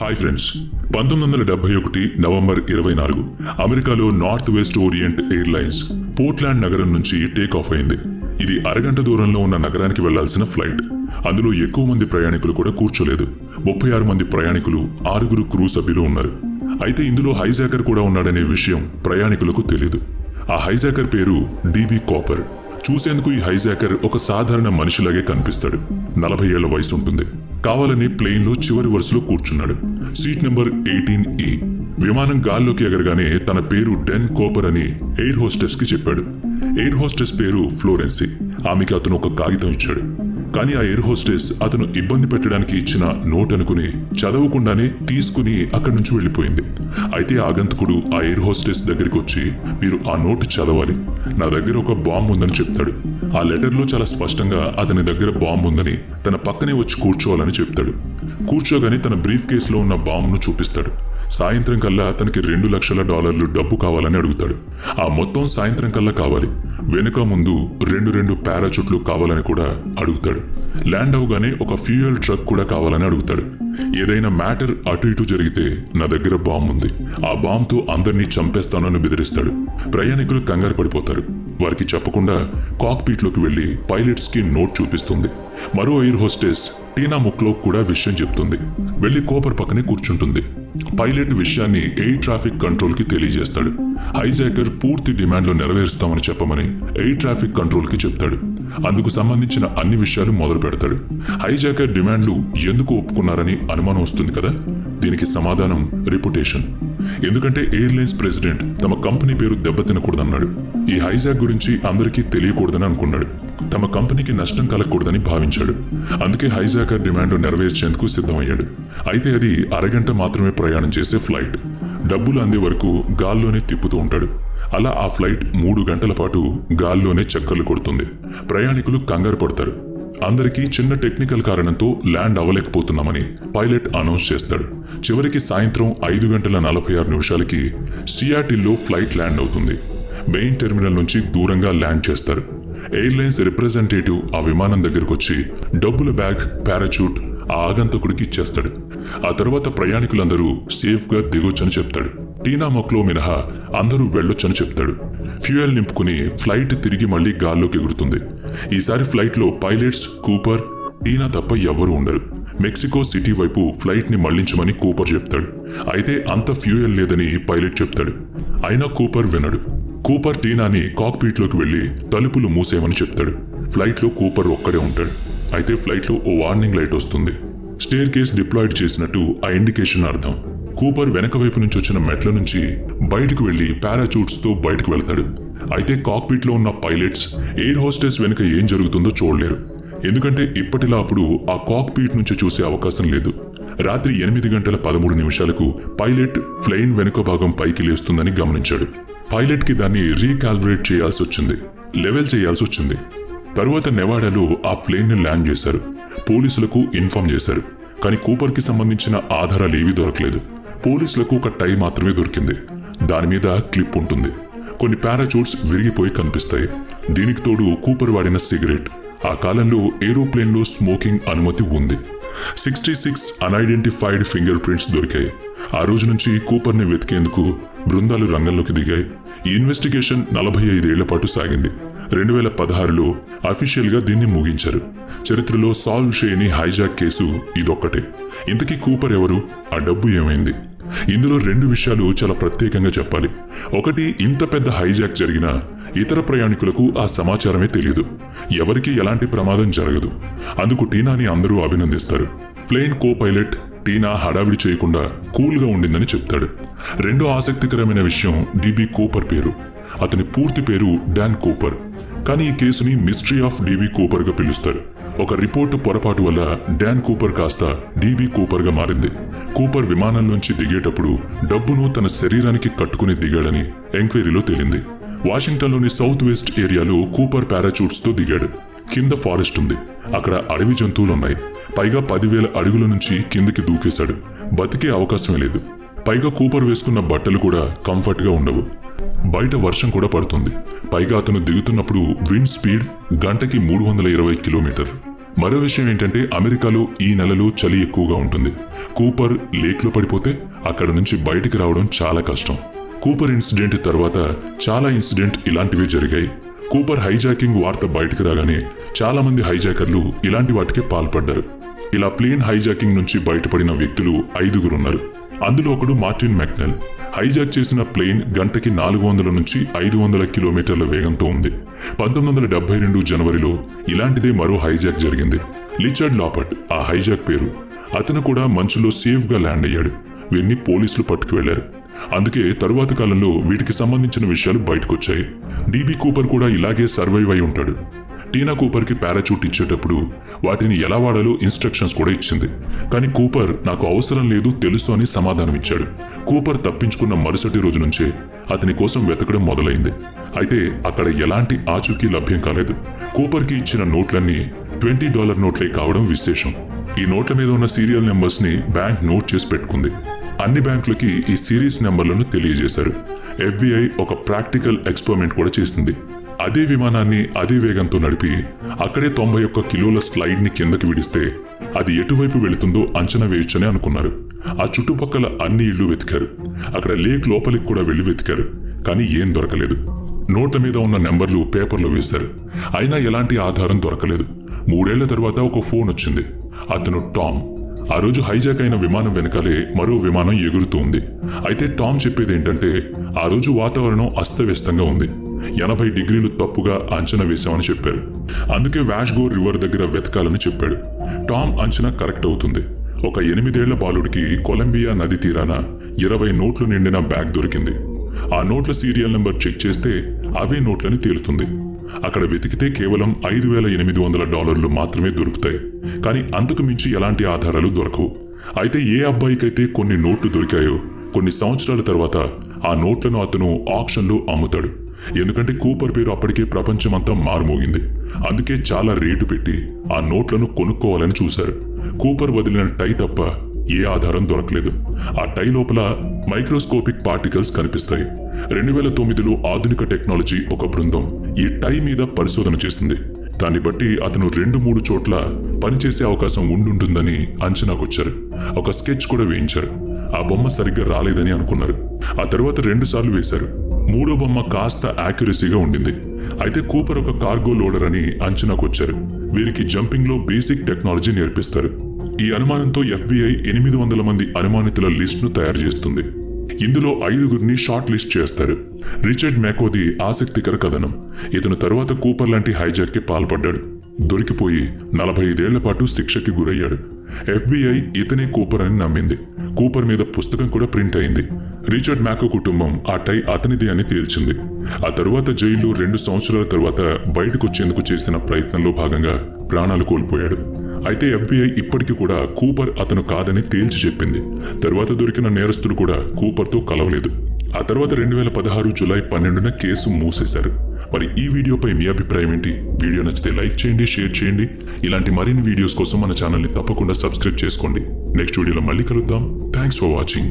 Hi friends పంతొమ్మిది వందల డెబ్బై ఒకటి నవంబర్ ఇరవై నాలుగు అమెరికాలో North West Orient Airlines Portland నగరం నుంచి టేక్ ఆఫ్ అయింది. ఇది అరగంట దూరంలో ఉన్న నగరానికి వెళ్ళాల్సిన ఫ్లైట్. అందులో ఎక్కువ మంది ప్రయాణికులు కూడా కూర్చోలేదు. ముప్పై ఆరు మంది ప్రయాణికులు ఆరుగురు క్రూ సభ్యులు ఉన్నారు. అయితే ఇందులో హైజాకర్ కూడా ఉన్నాడనే విషయం ప్రయాణికులకు తెలియదు ఆ హైజాకర్ పేరు డిబి కాపర్. చూసేందుకు ఈ హైజాకర్ ఒక సాధారణ మనిషిలాగే కనిపిస్తాడు. నలభై ఏళ్ళ వయసు ఉంటుంది. కావాలని ప్లేన్లో చివరి వరుసలో కూర్చున్నాడు. సీట్ నెంబర్ ఎయిటీన్ ఈ. విమానం గాల్లోకి ఎగరగానే తన పేరు డెన్ కోపర్ అని ఎయిర్ హోస్టెస్కి చెప్పాడు. ఎయిర్ హోస్టెస్ పేరు ఫ్లోరెన్సీ. ఆమెకి అతను ఒక కాగితం ఇచ్చాడు. కానీ ఆ ఎయిర్ హోస్టెస్ అతను ఇబ్బంది పెట్టడానికి ఇచ్చిన నోట్ అనుకుని చదవకుండానే తీసుకుని అక్కడి నుంచి వెళ్ళిపోయింది. అయితే ఆగంతకుడు ఆ ఎయిర్ హోస్టెస్ దగ్గరికి వచ్చి మీరు ఆ నోట్ చదవాలి. నా దగ్గర ఒక బాంబు ఉందని చెప్తాడు. ఆ లెటర్లో చాలా స్పష్టంగా అతని దగ్గర బాంబు ఉందని తన పక్కనే వచ్చి కూర్చోవాలని చెప్తాడు. కూర్చోగానే తన బ్రీఫ్ కేసులో ఉన్న బాంబును చూపిస్తాడు. సాయంత్రం కల్లా తనకి రెండు లక్షల డాలర్లు డబ్బు కావాలని అడుగుతాడు. ఆ మొత్తం సాయంత్రం కల్లా కావాలి. వెనుక ముందు రెండు రెండు పారాచూట్లు కావాలని కూడా అడుగుతాడు. ల్యాండ్ అవగానే ఒక ఫ్యూయల్ ట్రక్ కూడా కావాలని అడుగుతాడు. ఏదైనా మ్యాటర్ అటు ఇటు జరిగితే నా దగ్గర బాంబు ఉంది. ఆ బాంబుతో అందరినీ చంపేస్తానని బెదిరిస్తాడు. ప్రయాణికులు కంగారు పడిపోతారు. వారికి చెప్పకుండా కాక్పీట్లోకి వెళ్ళి పైలట్స్కి నోట్ చూపిస్తుంది. మరో ఎయిర్ హోస్టెస్ టీనా ముక్లో కూడా విషయం చెప్తుంది. వెళ్ళి కోపర్ పక్కనే కూర్చుంటుంది. పైలట్ విషయాన్ని ఎయిర్ ట్రాఫిక్ కంట్రోల్కి తెలియజేస్తాడు? హైజాకర్ పూర్తి డిమాండ్లు నెరవేరుస్తామని చెప్పమని ఎయిర్ ట్రాఫిక్ కంట్రోల్కి చెప్తాడు? అందుకు సంబంధించిన అన్ని విషయాలు మొదలు పెడతాడు హైజాకర్ డిమాండ్లు ఎందుకు ఒప్పుకున్నారని అనుమానం వస్తుంది కదా? దీనికి సమాధానం రిపుటేషన్. ఎందుకంటే ఎయిర్లైన్స్ ప్రెసిడెంట్ తమ కంపెనీ పేరు దెబ్బతినకూడదన్నాడు. ఈ హైజాక్ గురించి అందరికీ తెలియకూడదని అనుకున్నాడు. తమ కంపెనీకి నష్టం కలగకూడదని భావించాడు. అందుకే హైజాకర్ డిమాండ్ నెరవేర్చేందుకు సిద్ధమయ్యాడు. అయితే అది అరగంట మాత్రమే ప్రయాణం చేసే ఫ్లైట్. డబ్బులు అందే వరకు గాల్లోనే తిప్పుతూ ఉంటాడు. అలా ఆ ఫ్లైట్ మూడు గంటల పాటు గాల్లోనే చక్కర్లు కొడుతుంది. ప్రయాణికులు కంగారు పడతారు. అందరికీ చిన్న టెక్నికల్ కారణంతో ల్యాండ్ అవ్వలేకపోతున్నామని పైలట్ అనౌన్స్ చేస్తాడు. చివరికి సాయంత్రం ఐదు గంటల నలభై ఆరు నిమిషాలకి సియాటిల్లో ఫ్లైట్ ల్యాండ్ అవుతుంది. మెయిన్ టెర్మినల్ నుంచి దూరంగా ల్యాండ్ చేస్తారు. ఎయిర్లైన్స్ రిప్రజెంటేటివ్ ఆ విమానం దగ్గరకు వచ్చి డబ్బుల బ్యాగ్ పారాచూట్ ఆ ఆగంతకుడికి ఇచ్చేస్తాడు. ఆ తర్వాత ప్రయాణికులందరూ సేఫ్గా దిగొచ్చని చెప్తాడు. టీనా మొక్లో మినహా అందరూ వెళ్ళొచ్చని చెప్తాడు. ఫ్యూయల్ నింపుకుని ఫ్లైట్ తిరిగి మళ్ళీ గాల్లోకి ఎగురుతుంది. ఈసారి ఫ్లైట్లో పైలట్స్ కూపర్ టీనా తప్ప ఎవ్వరూ ఉండరు. మెక్సికో సిటీ వైపు ఫ్లైట్ని మళ్ళించమని కూపర్ చెప్తాడు. అయితే అంత ఫ్యూయల్ లేదని పైలట్ చెప్తాడు. అయినా కూపర్ వినడు. కూపర్ టీనాని కాక్పీట్లోకి వెళ్ళి తలుపులు మూసేయమని చెప్తాడు. ఫ్లైట్లో కూపర్ ఒక్కడే ఉంటాడు. అయితే ఫ్లైట్లో ఓ వార్నింగ్ లైట్ వస్తుంది. స్టేర్ కేస్ డిప్లాయిడ్ చేసినట్టు ఆ ఇండికేషన్ అర్థం. కూపర్ వెనక వైపు నుంచి వచ్చిన మెట్ల నుంచి బయటకు వెళ్ళి పారాచూట్స్తో బయటకు వెళ్తాడు. అయితే కాక్పిట్లో ఉన్న పైలట్స్ ఎయిర్ హోస్టెస్ వెనుక ఏం జరుగుతుందో చూడలేరు. ఎందుకంటే ఇప్పటిలా అప్పుడు ఆ కాక్పీట్ నుంచి చూసే అవకాశం లేదు. రాత్రి ఎనిమిది గంటల పదమూడు నిమిషాలకు పైలట్ ఫ్లైన్ వెనుక భాగం పైకి లేస్తుందని గమనించాడు. పైలట్కి దాన్ని రీకాల్బరేట్ చేయాల్సి వచ్చింది. లెవెల్ చేయాల్సి వచ్చింది. తరువాత నెవాడాలో ఆ ప్లేన్ని ల్యాండ్ చేశారు. పోలీసులకు ఇన్ఫార్మ్ చేశారు. కానీ కూపర్కి సంబంధించిన ఆధారాలు ఏవీ దొరకలేదు. పోలీసులకు ఒక టై మాత్రమే దొరికింది. దాని మీద క్లిప్ ఉంటుంది. కొన్ని పారాచూట్స్ విరిగిపోయి కనిపిస్తాయి. దీనికి తోడు కూపర్ వాడిన సిగరెట్. ఆ కాలంలో ఏరోప్లేన్లో స్మోకింగ్ అనుమతి ఉంది. Sixty six unidentified fingerprints దొరికాయి. ఆ రోజు నుంచి కూపర్ని వెతికేందుకు బృందాలు రంగంలోకి దిగాయి. ఈ ఇన్వెస్టిగేషన్ నలభై ఐదేళ్ళ పాటు సాగింది. రెండు వేల పదహారులో అఫీషియల్గా దీన్ని ముగించారు. చరిత్రలో సాల్వ్ చేయని హైజాక్ కేసు ఇదొక్కటే. ఇంతకీ కూపర్ ఎవరు? ఆ డబ్బు ఏమైంది? ఇందులో రెండు విషయాలు చాలా ప్రత్యేకంగా చెప్పాలి. ఒకటి ఇంత పెద్ద హైజాక్ జరిగినా ఇతర ప్రయాణికులకు ఆ సమాచారమే తెలియదు ఎవరికీ ఎలాంటి ప్రమాదం జరగదు. అందుకు టీనాని అందరూ అభినందిస్తారు. ప్లేన్ కో పైలట్ టీనా హడావిడి చేయకుండా కూల్గా ఉండిందని చెప్తాడు. రెండో ఆసక్తికరమైన విషయం డిబి కూపర్ పేరు. అతని పూర్తి పేరు డాన్ కూపర్. కానీ ఈ కేసుని మిస్టరీ ఆఫ్ డిబి కోపర్గా పిలుస్తారు. ఒక రిపోర్టు పొరపాటు వల్ల డాన్ కూపర్ కాస్త డీబీ కూపర్గా మారింది. కూపర్ విమానంలోంచి దిగేటప్పుడు డబ్బును తన శరీరానికి కట్టుకుని దిగాడని ఎంక్వైరీలో తేలింది. వాషింగ్టన్లోని సౌత్ వెస్ట్ ఏరియాలో కూపర్ పారాచూట్స్తో దిగాడు. కింద ఫారెస్ట్ ఉంది. అక్కడ అడవి జంతువులు ఉన్నాయి పైగా పదివేల అడుగుల నుంచి కిందకి దూకేశాడు. బతికే అవకాశం లేదు. పైగా కూపర్ వేసుకున్న బట్టలు కూడా కంఫర్ట్గా ఉండవు. బయట వర్షం కూడా పడుతుంది. పైగా అతను దిగుతున్నప్పుడు విండ్ స్పీడ్ గంటకి మూడు వందల ఇరవై కిలోమీటర్ మరో విషయం ఏంటంటే అమెరికాలో ఈ నెలలో చలి ఎక్కువగా ఉంటుంది. కూపర్ లేక్లో పడిపోతే అక్కడ నుంచి బయటికి రావడం చాలా కష్టం. కూపర్ ఇన్సిడెంట్ తర్వాత చాలా ఇన్సిడెంట్ ఇలాంటివే జరిగాయి. కూపర్ హైజాకింగ్ వార్త బయటకు రాగానే చాలా మంది హైజాకర్లు ఇలాంటి వాటికే పాల్పడ్డారు. ఇలా ప్లేన్ హైజాకింగ్ నుంచి బయటపడిన వ్యక్తులు ఐదుగురున్నారు. అందులో ఒకడు మార్టిన్ మెక్నెల్. హైజాక్ చేసిన ప్లేన్ గంటకి నాలుగు వందల నుంచి ఐదు వందల కిలోమీటర్ల వేగంతో ఉంది. పంతొమ్మిది వందల డెబ్బై రెండు జనవరిలో ఇలాంటిదే మరో హైజాక్ జరిగింది. లిచర్డ్ లాపట్ ఆ హైజాక్ పేరు అతను కూడా మంచులో సేఫ్గా ల్యాండ్ అయ్యాడు. వీరిని పోలీసులు పట్టుకు వెళ్ళారు అందుకే తరువాత కాలంలో వీటికి సంబంధించిన విషయాలు బయటకొచ్చాయి. డీబీ కూపర్ కూడా ఇలాగే సర్వైవ్ అయి ఉంటాడు. టీనా కూపర్కి పారాచూట్ ఇచ్చేటప్పుడు వాటిని ఎలా వాడాలో ఇన్స్ట్రక్షన్స్ కూడా ఇచ్చింది. కానీ కూపర్ నాకు అవసరం లేదు తెలుసు అని సమాధానం ఇచ్చాడు. కూపర్ తప్పించుకున్న మరుసటి రోజు నుంచే అతని కోసం వెతకడం మొదలైంది. అయితే అక్కడ ఎలాంటి ఆచూకీ లభ్యం కాలేదు. కూపర్కి ఇచ్చిన నోట్లన్నీ ట్వంటీ డాలర్ నోట్లే కావడం విశేషం. ఈ నోట్ల మీద ఉన్న సీరియల్ నెంబర్స్ని బ్యాంక్ నోట్ చేసి పెట్టుకుంది. అన్ని బ్యాంకులకి ఈ సిరీస్ నెంబర్లను తెలియజేశారు. ఎఫ్బిఐ ఒక ప్రాక్టికల్ ఎక్స్పెరిమెంట్ కూడా చేసింది. అదే విమానాన్ని అదే వేగంతో నడిపి అక్కడే తొంభై ఒక్క కిలోల స్లైడ్ని కిందకి విడిస్తే అది ఎటువైపు వెళుతుందో అంచనా వేయొచ్చని అనుకున్నారు. ఆ చుట్టుపక్కల అన్ని ఇళ్ళు వెతికారు. అక్కడ లేక్ లోపలికి కూడా వెళ్ళి వెతికారు. కానీ ఏం దొరకలేదు. నోట్ల మీద ఉన్న నెంబర్లు పేపర్లో వేశారు. అయినా ఎలాంటి ఆధారం దొరకలేదు. మూడేళ్ళ తర్వాత ఒక ఫోన్ వచ్చింది. అతను టామ్. ఆ రోజు హైజాక్ అయిన విమానం వెనకాలే మరో విమానం ఎగురుతూ ఉంది. అయితే టామ్ చెప్పేది ఏంటంటే ఆ రోజు వాతావరణం అస్తవ్యస్తంగా ఉంది. ఎనభై డిగ్రీలు తప్పుగా అంచనా వేశామని చెప్పారు. అందుకే వ్యాష్గో రివర్ దగ్గర వెతకాలని చెప్పాడు. టామ్ అంచనా కరెక్ట్ అవుతుంది. ఒక ఎనిమిదేళ్ళ బాలుడికి కొలంబియా నది తీరాన ఇరవై నోట్లు నిండిన బ్యాగ్ దొరికింది. ఆ నోట్ల సీరియల్ నెంబర్ చెక్ చేస్తే అవే నోట్లని తేలుతుంది. అక్కడ వెతికితే కేవలం ఐదు వేల ఎనిమిది వందల డాలర్లు మాత్రమే దొరుకుతాయి. కానీ అంతకు మించి ఎలాంటి ఆధారాలు దొరకవు. అయితే ఏ అబ్బాయికైతే కొన్ని నోట్లు దొరికాయో కొన్ని సంవత్సరాల తర్వాత ఆ నోట్లను అతను ఆక్షన్లో అమ్ముతాడు. ఎందుకంటే కూపర్ పేరు అప్పటికే ప్రపంచమంతా మారుమోగింది. అందుకే చాలా రేటు పెట్టి ఆ నోట్లను కొనుక్కోవాలని చూశారు. కూపర్ వదిలిన టై తప్ప ఏ ఆధారం దొరకలేదు. ఆ టై లోపల మైక్రోస్కోపిక్ పార్టికల్స్ కనిపిస్తాయి. రెండు వేల తొమ్మిదిలో ఆధునిక టెక్నాలజీ ఒక బృందం ఈ టై మీద పరిశోధన చేసింది. దాన్ని బట్టి అతను రెండు మూడు చోట్ల పనిచేసే అవకాశం ఉండుంటుందని అంచనాకొచ్చారు ఒక స్కెచ్ కూడా వేయించారు. ఆ బొమ్మ సరిగ్గా రాలేదని అనుకున్నారు. ఆ తర్వాత రెండు సార్లు వేశారు. మూడో బొమ్మ కాస్త యాక్యురసీగా ఉండింది. అయితే కూపర్ ఒక కార్గో లోడర్ అని అంచనాకొచ్చారు వీరికి జంపింగ్లో బేసిక్ టెక్నాలజీ నేర్పిస్తారు. ఈ అనుమానంతో ఎఫ్బిఐ ఎనిమిది వందల మంది అనుమానితుల లిస్టును తయారు చేస్తుంది. ఇందులో ఐదుగురిని షార్ట్ లిస్ట్ చేస్తారు. రిచర్డ్ మ్యాకోది ఆసక్తికర కథనం. ఇతను తరువాత కూపర్ లాంటి హైజాక్కి పాల్పడ్డాడు. దొరికిపోయి నలభై ఐదేళ్ళ పాటు శిక్షకి గురయ్యాడు. ఎఫ్బిఐ ఇతనే కూపర్ అని నమ్మింది. కూపర్ మీద పుస్తకం కూడా ప్రింట్ అయింది. రిచర్డ్ మ్యాకో కుటుంబం ఆ టై అతనిది అని తేల్చింది. ఆ తరువాత జైల్లో రెండు సంవత్సరాల తర్వాత బయటకొచ్చేందుకు చేసిన ప్రయత్నంలో భాగంగా ప్రాణాలు కోల్పోయాడు. అయితే ఎఫ్బిఐ ఇప్పటికీ కూడా కూపర్ అతను కాదని తేల్చి చెప్పింది. తరువాత దొరికిన నేరస్తులు కూడా కూపర్తో కలవలేదు. ఆ తర్వాత రెండు వేల పదహారు జులై పన్నెండున కేసు మూసేశారు. మరి ఈ వీడియోపై మీ అభిప్రాయం ఏంటి? వీడియో నచ్చితే లైక్ చేయండి షేర్ చేయండి. ఇలాంటి మరిన్ని వీడియోస్ కోసం మన ఛానల్ని తప్పకుండా సబ్స్క్రైబ్ చేసుకోండి. నెక్స్ట్ వీడియోలో మళ్ళీ కలుద్దాం. Thanks for watching